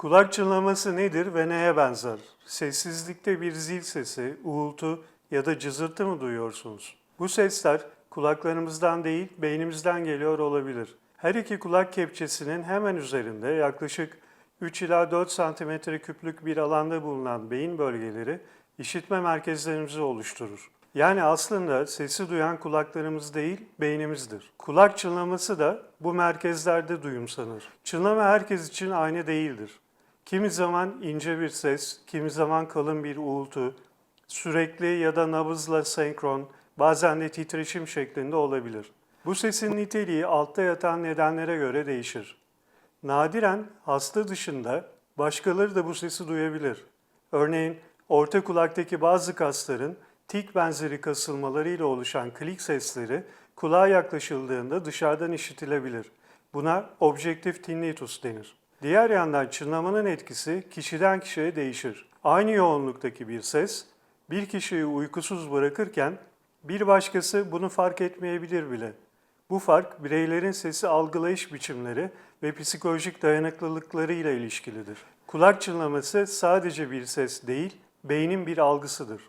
Kulak çınlaması nedir ve neye benzer? Sessizlikte bir zil sesi, uğultu ya da cızırtı mı duyuyorsunuz? Bu sesler kulaklarımızdan değil, beynimizden geliyor olabilir. Her iki kulak kepçesinin hemen üzerinde yaklaşık 3 ila 4 santimetre küplük bir alanda bulunan beyin bölgeleri işitme merkezlerimizi oluşturur. Yani aslında sesi duyan kulaklarımız değil, beynimizdir. Kulak çınlaması da bu merkezlerde duyumsanır. Çınlama herkes için aynı değildir. Kimi zaman ince bir ses, kimi zaman kalın bir uğultu, sürekli ya da nabızla senkron, bazen de titreşim şeklinde olabilir. Bu sesin niteliği altta yatan nedenlere göre değişir. Nadiren hasta dışında başkaları da bu sesi duyabilir. Örneğin orta kulaktaki bazı kasların tik benzeri kasılmalarıyla oluşan klik sesleri kulağa yaklaşıldığında dışarıdan işitilebilir. Buna objektif tinnitus denir. Diğer yandan çınlamanın etkisi kişiden kişiye değişir. Aynı yoğunluktaki bir ses bir kişiyi uykusuz bırakırken bir başkası bunu fark etmeyebilir bile. Bu fark bireylerin sesi algılayış biçimleri ve psikolojik dayanıklılıkları ile ilişkilidir. Kulak çınlaması sadece bir ses değil, beynin bir algısıdır.